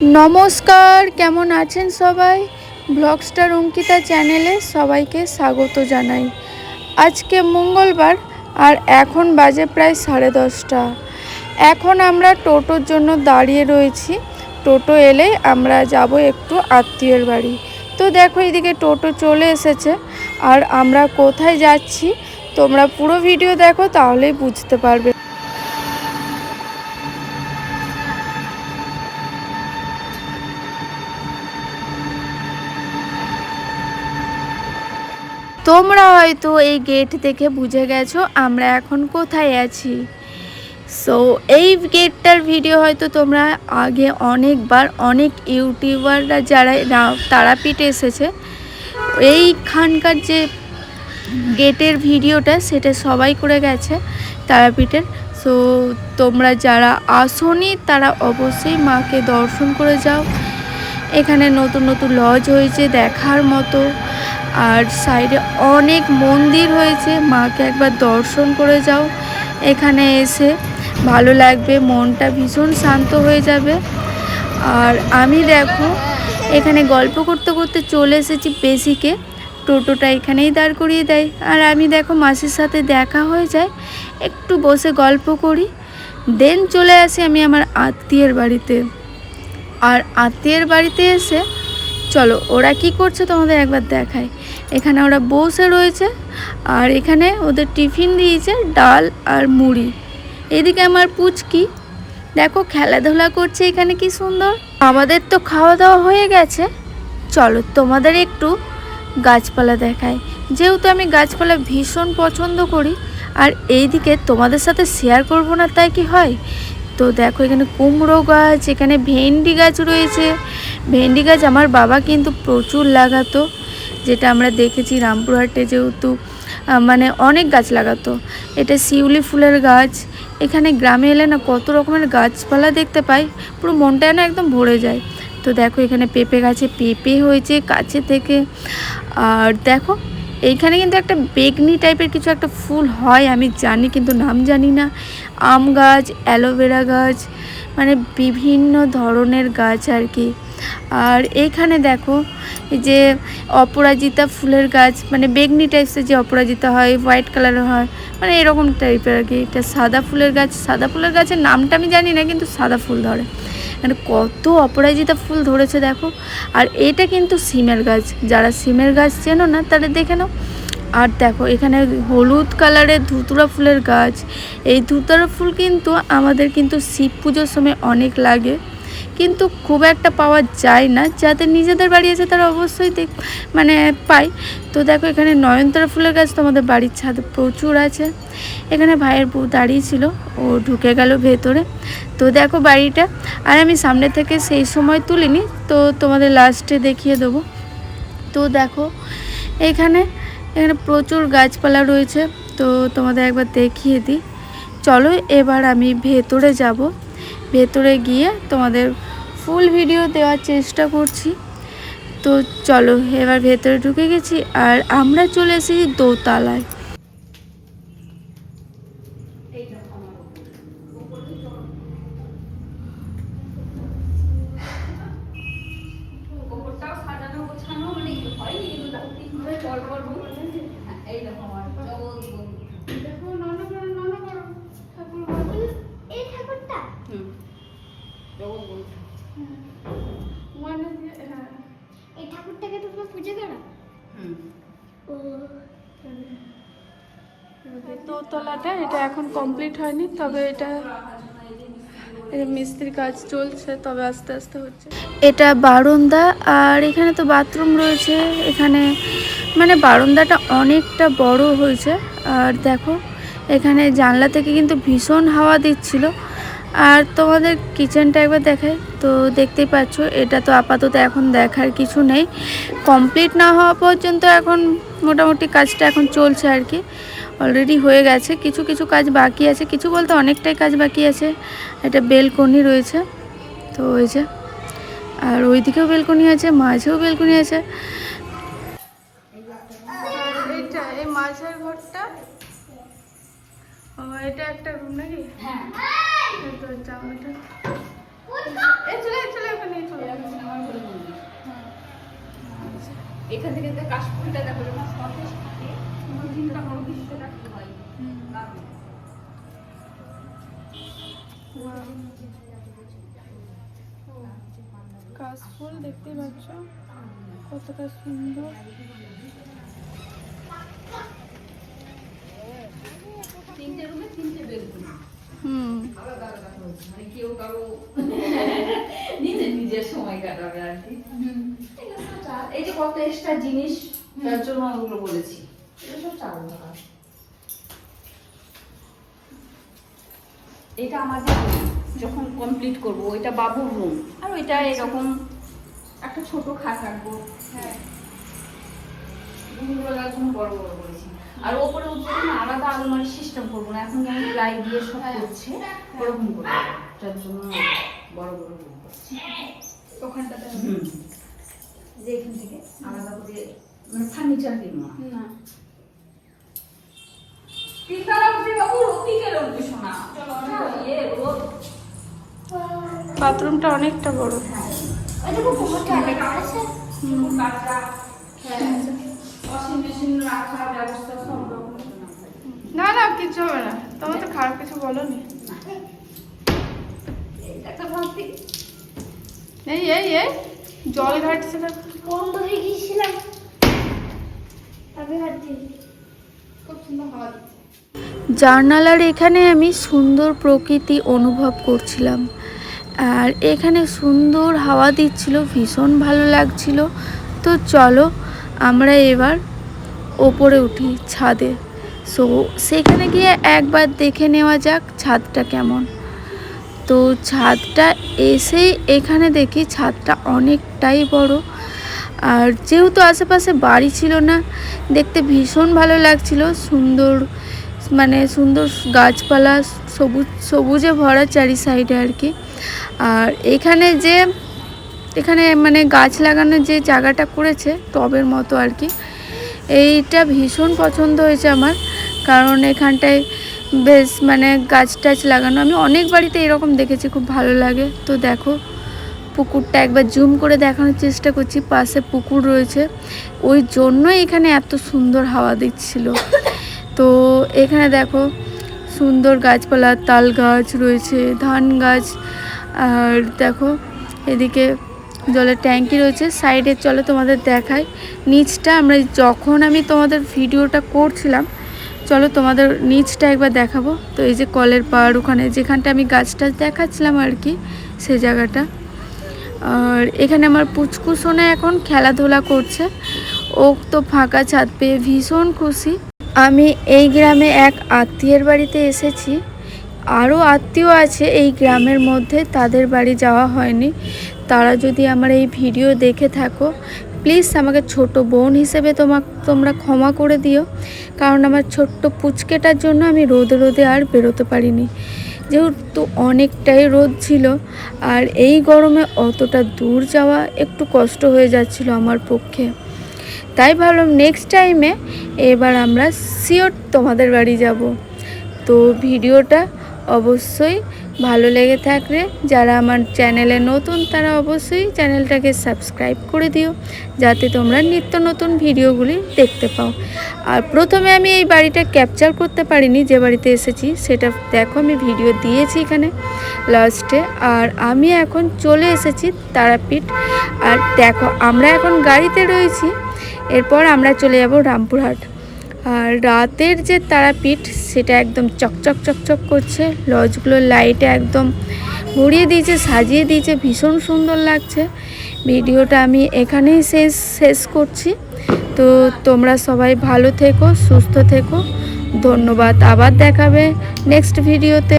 নমস্কার, কেমন আছেন সবাই? ব্লগস্টার অঙ্কিতা চ্যানেলে সবাইকে স্বাগত জানাই। আজকে মঙ্গলবার আর এখন বাজে প্রায় সাড়ে দশটা। এখন আমরা টোটোর জন্য দাঁড়িয়ে রয়েছি। টোটো এলে আমরা যাব একটু আত্মীয়ের বাড়ি। তো দেখো এদিকে টোটো চলে এসেছে। আর আমরা কোথায় যাচ্ছি, তোমরা পুরো ভিডিও দেখো, তাহলেই বুঝতে পারবে। তোমরা হয়তো এই গেট দেখে বুঝে গেছো আমরা এখন কোথায় আছি। সো এই গেটটার ভিডিও হয়তো তোমরা আগে অনেকবার অনেক ইউটিউবাররা যারা তারাপীঠে এসেছে। এইখানকার যে গেটের ভিডিওটা সেটা সবাই করে গেছে তারাপীঠের। সো তোমরা যারা আসনি তারা অবশ্যই মাকে দর্শন করে যাও। এখানে নতুন নতুন লজ হয়েছে দেখার মতো। আর সাইডে অনেক মন্দির হয়েছে। মাকে একবার দর্শন করে যাও। এখানে এসে ভালো লাগবে, মনটা ভীষণ শান্ত হয়ে যাবে। আর আমি দেখো, এখানে গল্প করতে করতে চলে এসেছি বেসিকে টোটোটা এখানেই দাঁড় করিয়ে দেয়। আর আমি দেখো মাসির সাথে দেখা হয়ে যায়। একটু বসে গল্প করি। দেন চলে আসি আমি আমার আত্মীয়ের বাড়িতে। আর আত্মীয়ের বাড়িতে এসে চলো, ওরা কি করছে তোমাদের একবার দেখায় এখানে ওরা বসে রয়েছে, আর এখানে ওদের টিফিন দিয়েছে ডাল আর মুড়ি। এদিকে আমার পুচকি, দেখো খেলাধুলা করছে এখানে কি সুন্দর। আমাদের তো খাওয়া দাওয়া হয়ে গেছে। চলো, তোমাদের একটু গাছপালা দেখায় যেহেতু আমি গাছপালা ভীষণ পছন্দ করি, আর এইদিকে তোমাদের সাথে শেয়ার করব না, তাই কি হয়? তো দেখো এখানে কুমড়ো গাছ, এখানে ভেন্ডি গাছ রয়েছে। ভেন্ডি গাছ আমার বাবা কিন্তু প্রচুর লাগাতো, যেটা আমরা দেখেছি রামপুরহাটে যেহেতু মানে অনেক গাছ লাগাতো। এটা শিউলি ফুলের গাছ, এখানে গ্রামে এলে না কত রকমের গাছপালা দেখতে পাই, পুরো মনটা না একদম ভরে যায়। তো দেখো এখানে পেঁপে গাছে পেঁপে হয়েছে কাছে থেকে। আর দেখো এইখানে কিন্তু একটা বেগনি টাইপের কিছু একটা ফুল হয়, আমি জানি কিন্তু নাম জানি না। আম গাছ অ্যালোভেরা গাছ মানে বিভিন্ন ধরনের গাছ আর কি। আর এইখানে দেখো যে অপরাজিতা ফুলের গাছ মানে বেগনি টাইপসের যে অপরাজিতা হয় হোয়াইট কালারের হয় মানে এরকম টাইপের আর কি। এটা সাদা ফুলের গাছ, সাদা ফুলের গাছের নামটা আমি জানি না, কিন্তু সাদা ফুল ধরে। মানে কত অপরাজিতা ফুল ধরেছে দেখো। আর এটা কিন্তু সিমের গাছ, যারা সিমের গাছ চেনো না তারা দেখে নাও। আর দেখো, এখানে হলুদ কালারের ধুতুরা ফুলের গাছ। এই ধুতুরা ফুল কিন্তু আমাদের কিন্তু শিব পুজোর সময় অনেক লাগে। কিন্তু খুব একটা পাওয়া যায় না। যাদের নিজেদের বাড়ি আছে তারা অবশ্যই দেখ মানে পায়। তো দেখো এখানে নয়নতারা ফুলের গাছ তো আমাদের বাড়ির ছাদে প্রচুর আছে। এখানে ভাইয়ের বউ দাঁড়িয়ে ছিল, ও ঢুকে গেল ভেতরে। তো দেখো বাড়িটা, আর আমি সামনে থেকে সেই সময় তুলিনি, তো তোমাদের লাস্টে দেখিয়ে দেবো। তো দেখো এখানে এখানে প্রচুর গাছপালা রয়েছে, তো তোমাদের একবার দেখিয়ে দিই। চলো এবার আমি ভেতরে যাব। ভেতরে গিয়ে তোমাদের ফুল ভিডিও দেওয়ার চেষ্টা করছি। তো চলো, এবার ভেতরে ঢুকে গেছি আর আমরা চলে এসেছি দোতলায়। সাজানো গোছানো মানে হয়নি, কিন্তু দোতলাটা, এটা এখন কমপ্লিট হয়নি, তবে এটা মিস্ত্রির কাজ চলছে, তবে আস্তে আস্তে হচ্ছে। এটা বারান্দা, আর এখানে তো বাথরুম রয়েছে, এখানে মানে বারান্দাটা অনেকটা বড় হয়েছে, আর দেখো, এখানে জানলা থেকে কিন্তু ভীষণ হাওয়া দিচ্ছিল। আর তোমাদের কিচেনটা একবার দেখাই, তো দেখতেই পাচ্ছ, এটা তো আপাতত এখন দেখার কিছু নেই। কমপ্লিট না হওয়া পর্যন্ত এখন মোটামুটি কাজটা এখন চলছে আর কি। অলরেডি হয়ে গেছে। কিছু কিছু কাজ বাকি আছে। কিছু বলতে অনেকটাই কাজ বাকি আছে। এটা বেলকনি রয়েছে। তো ওই যে আর ওইদিকেও বেলকনি আছে মাঝেও বেলকনি আছে। এইটা এই মাঝের ঘরটা? এটা একটা রুম নাকি? হ্যাঁ। চলে চলে ওখানে চলে আমার ঘরে মন্দির এখান থেকে কাশফুলটা দেখো চিন্তা করো হয়? কাশফুল দেখতে পাচ্ছ? কতটা সুন্দর। তিনটে রুমে তিনটে হুম। মানে কেউ কারও নিজের নিজের সময় কাটাবে আর কি। এই যে কত এক্সট্রা জিনিস তার জন্য ওগুলো বলেছি। চাল টাকা এটা আমাদের যখন কমপ্লিট করব ওইটা বাবুর রুম আর ওইটা এরকম একটা ছোট খাট রাখব। হ্যাঁ। বড় বড় করেছি। আর ওপরে উপরে না আলাদা আলমারি সিস্টেম করব না এখন যেমন প্লাই দিয়ে সব করছে ওরকম করব। যার জন্য বড় বড় রুম করছি। ওখানটাতে যে এখান থেকে আলাদা করে মানে ফার্নিচার কিনবো না। ব্যবস্থা সব রকম না না কিছু হবে না। তোমার তো খারাপ কিছু বলোনি। এই এই এই জল ঘাটছে বন্ধ হয়ে গিয়েছিলাম আমি দিই খুব সুন্দর হাওয়া জার্নালার এখানে আমি সুন্দর প্রকৃতি অনুভব করছিলাম। আর এখানে সুন্দর হাওয়া দিচ্ছিল, ভীষণ ভালো লাগছিল। তো চলো, আমরা এবার ওপরে উঠি ছাদে। সো সেখানে গিয়ে একবার দেখে নেওয়া যাক ছাদটা কেমন। তো ছাদটা এসেই এখানে দেখি ছাদটা অনেকটাই বড়। আর যেহেতু আশেপাশে বাড়ি ছিল না, দেখতে ভীষণ ভালো লাগছিল, সুন্দর মানে সুন্দর গাছপালা, সবুজ, সবুজে ভরা চারি সাইডে আর কি। আর এখানে যে, এখানে মানে গাছ লাগানোর যে জায়গাটা করেছে, টবের মতো আর কি, এইটা ভীষণ পছন্দ হয়েছে আমার। কারণ এখানটায় বেশ মানে গাছ টাছ লাগানো, আমি অনেক বাড়িতে এরকম দেখেছি, খুব ভালো লাগে। তো দেখো, পুকুরটা একবার জুম করে দেখানোর চেষ্টা করছি, পাশে পুকুর রয়েছে। ওই জন্যই এখানে এত সুন্দর হাওয়া দিচ্ছিল। তো এখানে দেখো সুন্দর গাছপালা, তাল গাছ রয়েছে, ধান গাছ। আর দেখো এদিকে জলের ট্যাঙ্কি রয়েছে, সাইডে চলো তোমাদের দেখাই। নিচটা আমরা যখন আমি তোমাদের ভিডিওটা করছিলাম, চলো তোমাদের নিচটা একবার দেখাবো। তো এই যে কলের পাড় ওখানে, যেখানটা আমি গাছ টাছ দেখাচ্ছিলাম আর কি, সে জায়গাটা। আর এখানে আমার পুচকু সোনা এখন খেলাধুলা করছে। ও তো ফাঁকা ছাদ পেয়ে ভীষণ খুশি। আমি এই গ্রামে এক আত্মীয়ের বাড়িতে এসেছি। আরও আত্মীয় আছে এই গ্রামের মধ্যে, তাদের বাড়ি যাওয়া হয়নি। তারা যদি আমার এই ভিডিও দেখে থাকো, প্লিজ আমাকে ছোট বোন হিসেবে তোমা তোমরা ক্ষমা করে দিও। কারণ আমার ছোট্ট পুচকেটার জন্য আমি রোদে রোদে আর বেরোতে পারিনি। যেহেতু অনেকটাই রোদ ছিল, আর এই গরমে অতটা দূর যাওয়া একটু কষ্ট হয়ে যাচ্ছিল আমার পক্ষে। তাই ভাবলাম নেক্সট টাইমে এবার আমরা শিওর তোমাদের বাড়ি যাব। তো ভিডিওটা অবশ্যই ভালো লেগে থাকলে যারা আমার চ্যানেলে নতুন তারা অবশ্যই চ্যানেলটাকে সাবস্ক্রাইব করে দিও, যাতে তোমরা নিত্য নতুন ভিডিওগুলি দেখতে পাও। আর প্রথমে আমি এই বাড়িটা ক্যাপচার করতে পারিনি, যে বাড়িতে এসেছি সেটা দেখো আমি ভিডিও দিয়েছি এখানে লাস্টে আর আমি এখন চলে এসেছি তারাপীঠ। আর দেখো আমরা এখন গাড়িতে রয়েছি এরপর আমরা চলে যাব রামপুরহাট। আর রাতের যে তারাপীঠ, সেটা একদম চকচক চকচক করছে। লজগুলোর লাইটে একদম ভরিয়ে দিয়েছে, সাজিয়ে দিয়েছে, ভীষণ সুন্দর লাগছে। ভিডিওটা আমি এখানেই শেষ শেষ করছি। তো তোমরা সবাই ভালো থেকো, সুস্থ থেকো। ধন্যবাদ, আবার দেখাবে নেক্সট ভিডিওতে